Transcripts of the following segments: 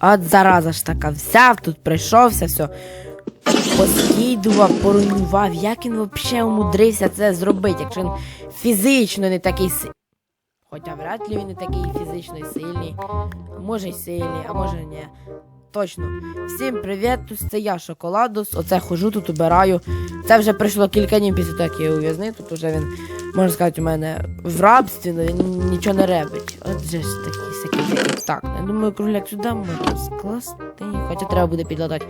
От зараза ж така, взяв тут, прийшовся, все. Поскідував, поруйнував. Як він взагалі умудрився це зробити, якщо він фізично не такий сильний. Хоча вряд ли він не такий фізично сильний. Може й сильний, а може ні. Точно. Всім привіт, це я, Шоколадус. Оце хожу, тут убираю. Це вже пройшло кілька днів після того, як я ув'язнив. Тут уже він, можна сказати, у мене в рабстві, але він нічого не ребить. От же ж такі всякі. Так, я думаю, кругляк сюди можна скласти. Хоча треба буде підлатати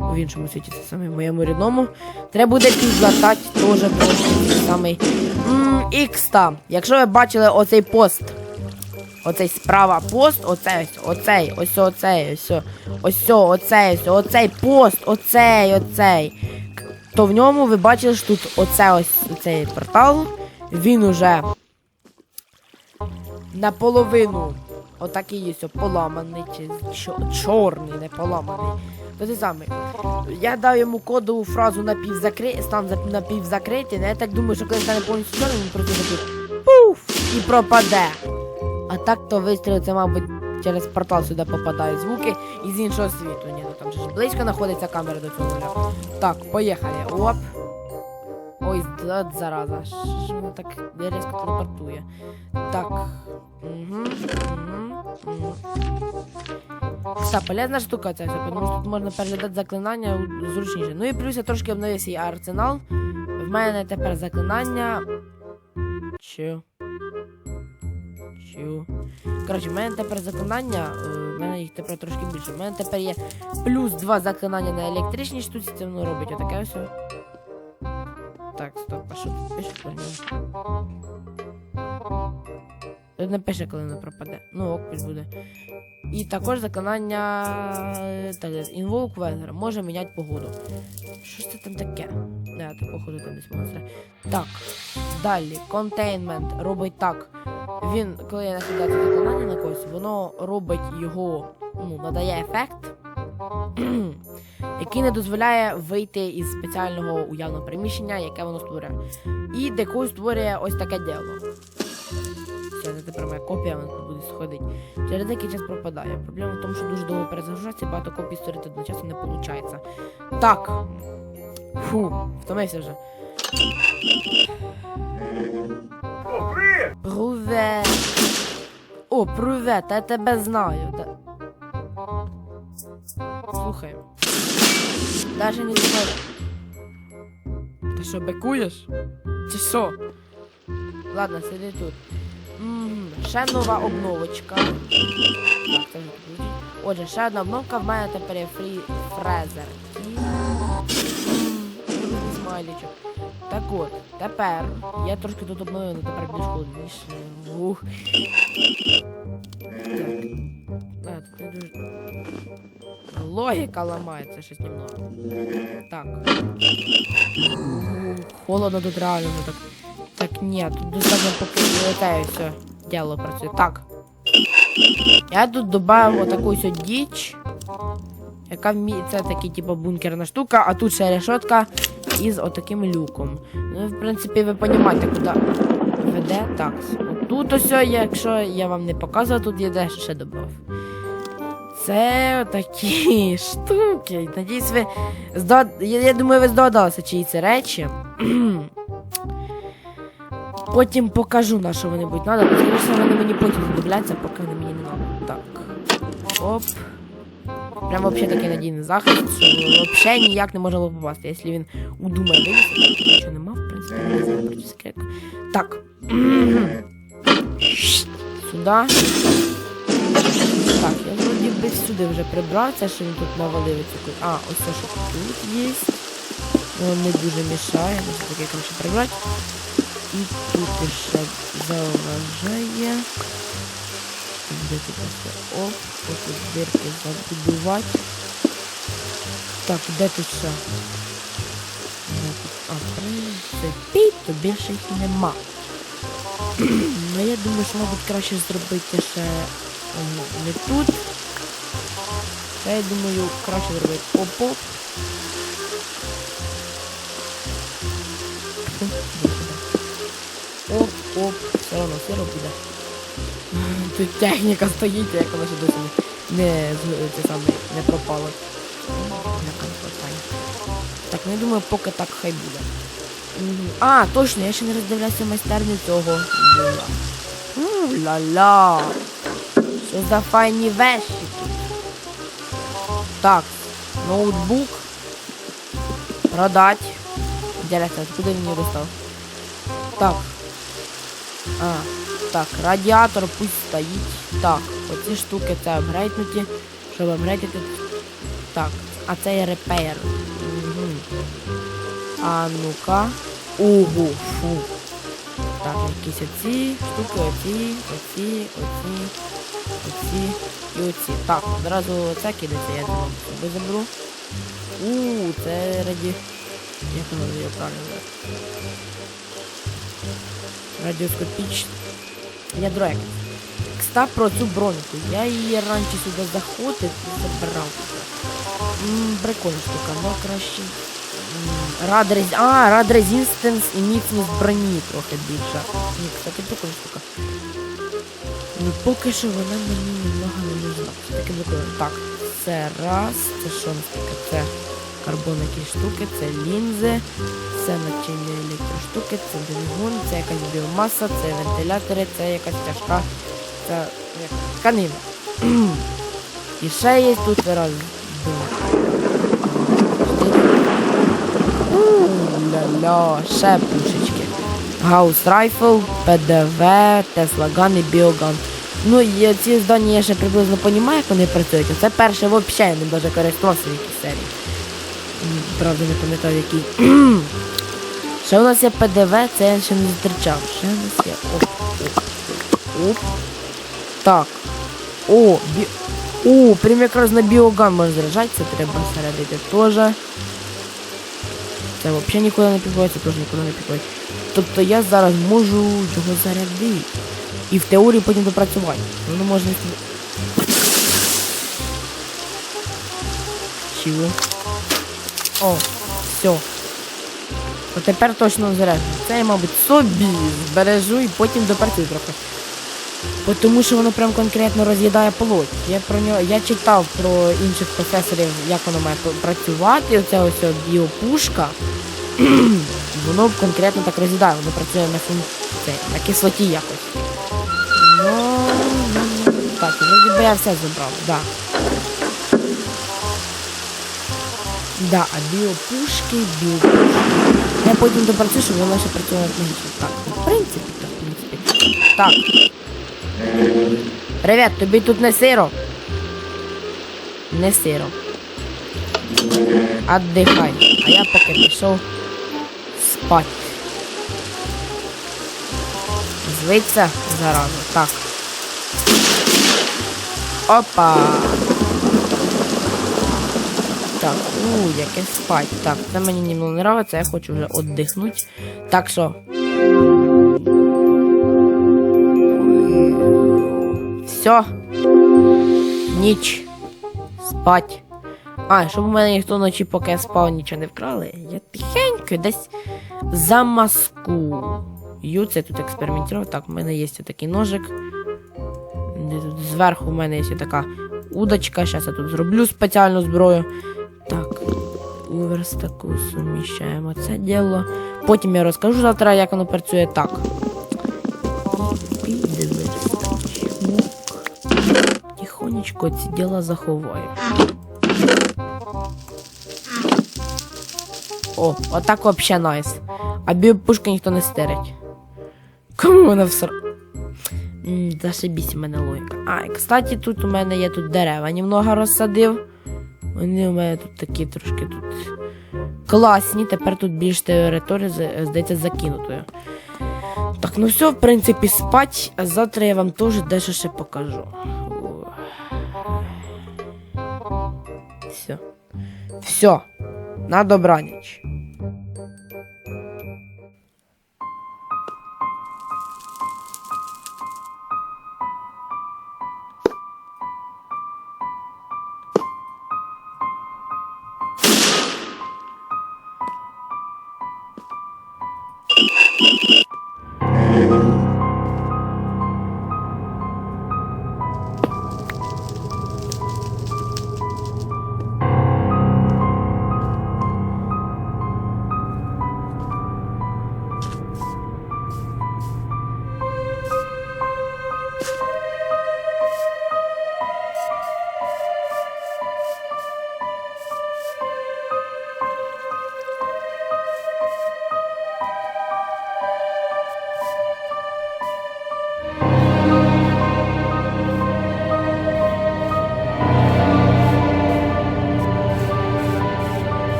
в іншому світі, це саме в моєму рідному. Треба буде підлатати теж трошки самий Ікста. Якщо ви бачили оцей пост. Оцей справа пост, оцей, оцей, ось оцей, ось, ось, оцей, ось, оцей пост, оцей, оцей. То в ньому ви бачили, що тут оце ось цей портал. Він уже наполовину отакий ось поламаний, чи чо- чорний, не поламаний. То те саме. Я дав йому кодову фразу напівзакритий, стан за- напівзакритий, але я так думаю, що коли стане повністю чорним, він просто такий пуф і пропаде. А так то вистріли, це, мабуть, через портал сюди попадають звуки із іншого світу. Ні, ну там же ж близько знаходиться камера до цього нуля. Так, поїхали. Оп. Ой, от зараза. Що воно так різко телепортує? Так. Угу, угу. Все, полезна штука ця, тому що тут можна переглядати заклинання зручніше. Ну і плюс я трошки обновив свій арсенал. В мене тепер заклинання. Чу. Чу. Коротше, в мене тепер заклинання, е, в мене їх тепер трошки більше. В мене тепер є плюс два заклинання на електричній штуці, це воно робить отаке все. Так, стоп, а що тут пише про нього? Тут не пише, коли воно пропаде. Ну, ок, пусть буде. І також заклинання Invoke Weather може міняти погоду. Що ж це там таке? Не, то походу там десь монстри. Так, далі. Containment робить так. Він, коли я накидаю це заклинання на когось, воно робить його, ну, надає ефект, який не дозволяє вийти із спеціального уявного приміщення, яке воно створює. І декою створює ось таке діло. Це тепер моя копія, сходити. Через деякий час пропадає. Проблема в тому, що дуже довго перезагружається, багато копій створити одночасно не виходить. Так. Фу, втомився вже. Привет! О, привет, я тебе знаю. Да... Слухай. Даже не знаю. Ти що, бекуєш? Чи що? Ладно, сиди тут. Ще нова обновочка. Отже, ще одна обновка, в мене тепер фрі фрезер. Смайлічок. Так от, тепер я трошки тут обновив, але тепер більш холодніше. Ух. Так. Дуже. Логіка ламається щось немного. Так. Холодно тут реально так. Так, ні, тут достатньо поки летає все. Діло працює. Так. Я тут додав отаку ось діч. Яка це такий, типу, бункерна штука, а тут ще решетка із отаким люком. Ну, в принципі, ви розумієте, куди веде. Так. Тут ось, якщо я вам не показував, тут є дещо ще додав. Це такі штуки. Надіюсь, ви здо... я, я думаю, ви здогадалися, чиї це речі. Потім покажу, на що вони будуть надо. Звісно, вони мені потім знадобляться, поки вони мені не надо. Так. Оп. Прям вообще такий надійний захист, що вообще ніяк не можемо попасти. Якщо він удумає вилізти, то нічого нема, в принципі, не знаю проти секрету. Так. Сюда. Так, я вроді би сюди вже прибрав, що він тут навалив цю А, ось це, що тут є. Воно не дуже мішає, можна таке, коротше, прибрати. І тут ще зауважає. Де тут ось оп, тут дирки забудувати. Так, де тут тут? А, в принципі, то більше їх нема. Ну я думаю, що мабуть краще зробити ще не тут. Це я думаю краще зробити оп-оп. Оп-оп, все одно сиро буде. Тут техніка стоїть, як вона ще досі не не, це саме, не конфортані. Так, ну я думаю, поки так хай буде. А, точно, я ще не роздивлявся майстерню цього. Ля-ля. Що за файні вещі тут? Так, ноутбук. Продать. Интересно, откуда він не достав? Так. А, так, радіатор пусть стоїть. Так, оці штуки це апгрейднуті. Щоб апгрейдити. Так, а це є репейр. Угу. А ну-ка. Ого, фу. Так, якісь оці штуки, оці, оці, оці, оці і оці. Так, одразу оце кидається, я думаю, собі заберу. У, це раді. Як воно його правильно? Радіоскопічне. Ядро. Кста про цю броньку. Я її раніше сюди заходив і забирав. Прикольна штука, але краще. М, Рад рез... А, рад резистенс і міцність броні трохи більша. Ні, кстати, прикольна штука. Ну поки що вона мені немного не нужна. Таке прикольно. Так, це раз, це що таке? Це карбон якісь штуки, це лінзи, це начиння електроштуки, це двигун, це якась біомаса, це вентилятори, це якась тяжка, це як, тканина. І ще є тут раз. Ля-ля, ще пушечки. Гаус Райфл, ПДВ, Тесла Ган і Біоган. Ну, і ці здання я ще приблизно розумію, як вони працюють. Це перше взагалі я не навіть користувався в якійсь серії. Правда, не пам'ятаю який. Ще у нас є ПДВ, це я ще не зустрічав. Ще у нас є. Оп, оп, оп. Так. О, бі... О, прям якраз на біоган можна заряджати, це треба зарядити теж. Це взагалі нікуди не підходить, це теж нікуди не підходить. Тобто я зараз можу його зарядити. І в теорії потім допрацювати. Воно можна. Чого? О, все. От тепер точно заряджено. Це я, мабуть, собі збережу і потім допрацюю трохи. Бо Тому що воно прям конкретно роз'їдає полоть. Я про нього я читав про інших професорів, як воно має працювати. Оця ось біопушка. воно конкретно так роз'їдає, воно працює на фун... це, на кислоті якось. Ну, ну, ну, так, вроді би я все забрав, да. Да, а біопушки, біопушки. Я потім допрацюю, щоб воно ще працювало магічно. Так, в принципі, так, в принципі. Так. Привіт, тобі тут не сиро? Не сиро. Отдихай. А я поки пішов спать. Злиться зараза. Так. Опа. Так, у, яке спать. Так, це мені немного не нравиться, я хочу вже віддихнути. Так що. Все. Ніч. Спать. А, щоб у мене ніхто вночі, поки я спав, нічого не вкрали, я тихенько десь замаску. Ю, це тут експериментував. Так, у мене є такий ножик. Зверху у мене є така удочка. Зараз я тут зроблю спеціальну зброю. Так, у верстаку суміщаємо це діло. Потім я розкажу завтра, як воно працює так. Під верстачок. Тихонечко ці діла заховаю. О, отак вообще найс. А біопушка ніхто не стерить. Кому вона все. Зашибісь у мене логіка. А, і, кстати, тут у мене є тут дерева немного розсадив. Вони у мене тут такі трошки тут класні. Тепер тут більш території здається закинутою. Так, ну все, в принципі, спать. А завтра я вам теж дещо ще покажу. Все. Все. На добраніч.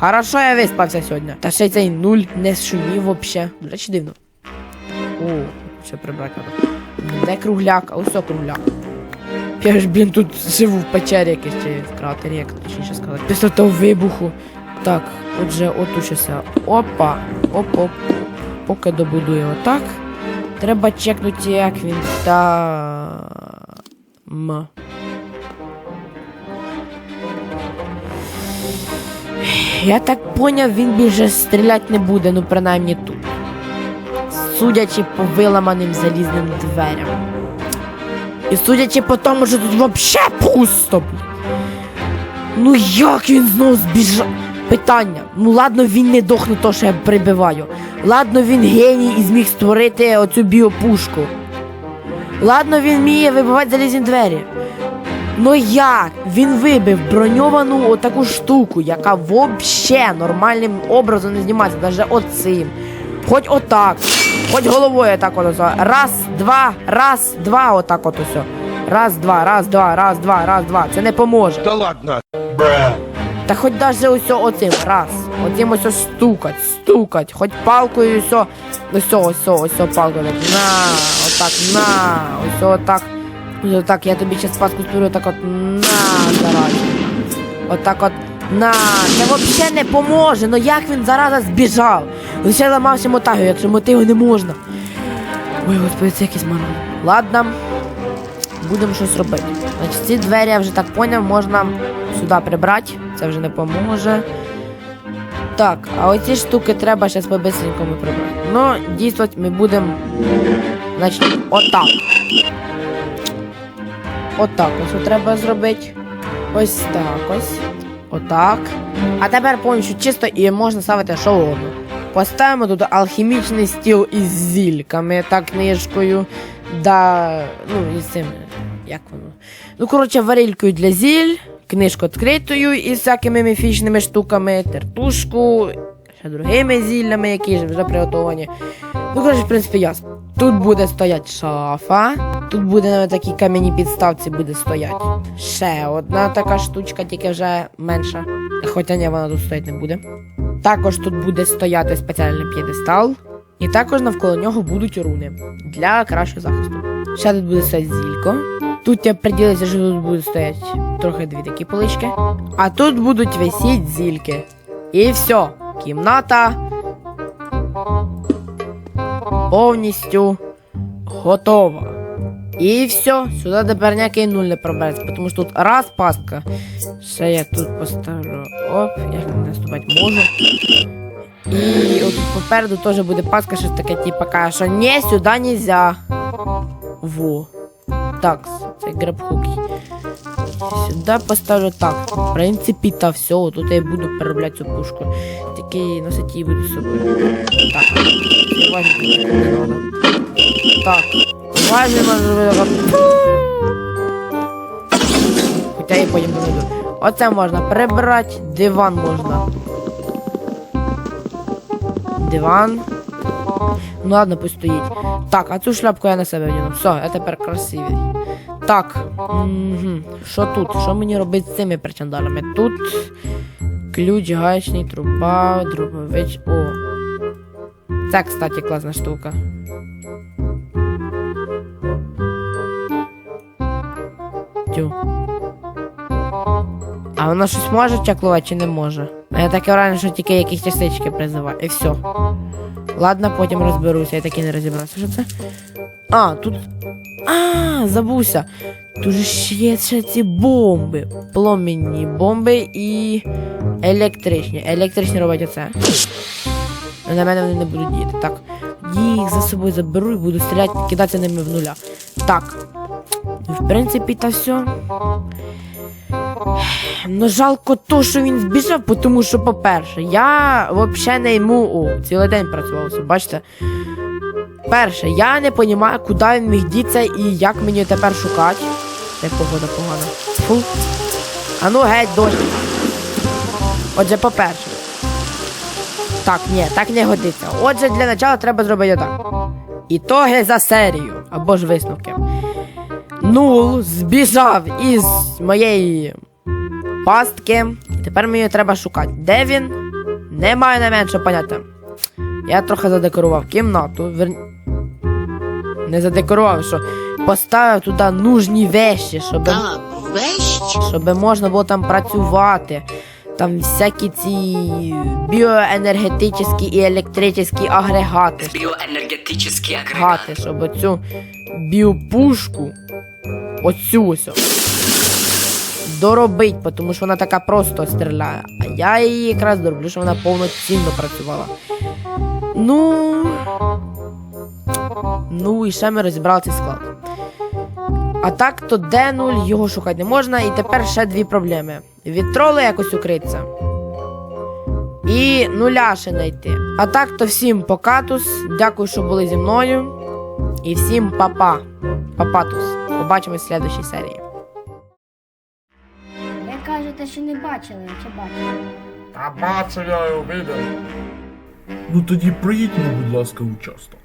Хорошо я виспався сьогодні. Та ще цей нуль не шумів вообще. До речі, дивно. О, ще прибрати треба. Де кругляк? А ось кругляк. Я ж, блін, тут живу в печері якийсь чи в кратері, як точніше сказати. Після того вибуху. Так, отже, отут щось. Опа. Оп-оп. Поки добудуємо так. Треба чекнути, як він там. Я так поняв, він більше стріляти не буде, ну принаймні тут. Судячи по виламаним залізним дверям. І судячи по тому, що тут вообще пусто. Ну як він знов збіжав? Питання. Ну ладно, він не дохне то, що я прибиваю. Ладно, він геній і зміг створити оцю біопушку. Ладно, він вміє вибивати залізні двері. Ну як? Він вибив броньовану отаку штуку, яка вообще нормальним образом не знімається, навіть оцим. Хоч отак. Хоч головою так от ось. Раз, два, раз, два, отак от ось. Раз, два, раз, два, раз, два, раз, два. Це не поможе. Да ладно. Та хоч даже ось оцим раз. Оцим ось стукать, стукать. Хоч палкою ось, ось, ось, ось палкою. На, отак, на, ось отак. Отак, я тобі ще паску створю, так от на, зараза. Отак от на. Це взагалі не поможе. Ну як він зараза збіжав? Лише ламався мотагою, якщо мотиву не можна. Ой, господи, це якийсь маран. Ладно. Будемо щось робити. Значить, ці двері я вже так поняв, можна сюди прибрати. Це вже не поможе. Так, а оці штуки треба зараз по-бистренькому прибрати. Ну, дійсно, ми будемо. Значить, отак. Отак ось треба зробити. Ось так ось. Отак. А тепер повністю чисто і можна ставити що. Поставимо тут алхімічний стіл із зільками та книжкою. Да. Ну, із цим. Як воно? Ну, коротше, варількою для зіль, книжку відкритою із всякими міфічними штуками, тертушку, ще другими зіллями, які ж вже приготовані. Ну, коротше, в принципі, ясно. Тут буде стоять шафа, тут буде на такій кам'яній підставці буде стоять. Ще одна така штучка, тільки вже менша. Хоча ні, вона тут стоять не буде. Також тут буде стояти спеціальний п'єдестал. І також навколо нього будуть руни для кращого захисту. Ще тут буде стояти зілько. Тут я приділиться, що тут будуть стояти трохи дві такі полички. А тут будуть висіти зільки. І все. Кімната повністю готова. І все, сюди тепер ніякий нуль не пробереться, тому що тут раз пастка. Ще я тут поставлю. Оп, я не наступати можу. І от попереду теж буде паска, щось таке, типу, каже, що ні, сюди нельзя. Во. Так, це грабхуки. Сюди поставлю так. В принципі, та все, тут я буду переробляти цю пушку. Тільки носити її буду з собою. Так. Надо. Так. Зробити. Хоча і потім буду. Оце можна прибрати, диван можна. Диван. Ну ладно, пусть стоїть. Так, а цю шляпку я на себе вдіну. Все, я тепер красивий. Так. Що тут? Що мені робити з цими причандалами? Тут ключ, гаечний, труба, дробович. О. Це, кстати, класна штука. Тю. А вона щось може чаклувати чи не може? А я таке враження, що тільки якісь частички призиває. І все. Ладно, потім розберуся, я таки не розібрався. Що це? А, тут. А, забувся. Тут ще є ще ці бомби. Пломінні бомби і електричні. Електричні роблять оце. Ну, На мене вони не будуть діяти. Так. Їх за собою заберу і буду стріляти, кидатися ними в нуля. Так. В принципі, та все. Ну, жалко то, що він збіжав, тому що, по-перше, я взагалі не йому о, цілий день працював, бачите. Перше, я не розумію, куди він міг дітися і як мені тепер шукати. Як погода погана. Фу. А ну геть, дощ. Отже, по-перше. Так, ні, так не годиться. Отже, для початку треба зробити так. Ітоги за серію, або ж висновки. Нул збіжав із моєї пастки. Тепер мені треба шукати. Де він? Не маю найменше поняття. Я трохи задекорував кімнату. Вер... Не задекорував, що поставив туди нужні вещі, щоб, Так, вещь. щоб можна було там працювати. Там всякі ці біоенергетичні і електричні агрегати. Агрегат. Агрегати, щоб оцю біопушку, оцю ось, доробить, тому що вона така просто стріляє. А я її якраз дороблю, що вона повноцінно працювала. Ну. Ну і ще ми розібрали цей склад. А так то Д0 його шукати не можна, і тепер ще дві проблеми. Від троли якось укритися. І нуля ще знайти. А так то всім покатус. Дякую, що були зі мною. І всім папа. Папатус. Побачимось в слідчій серії. Ви кажете, що не бачили, чи бачили? Та бачив я його видав. Ну тоді приїдь, ну, будь ласка, участок.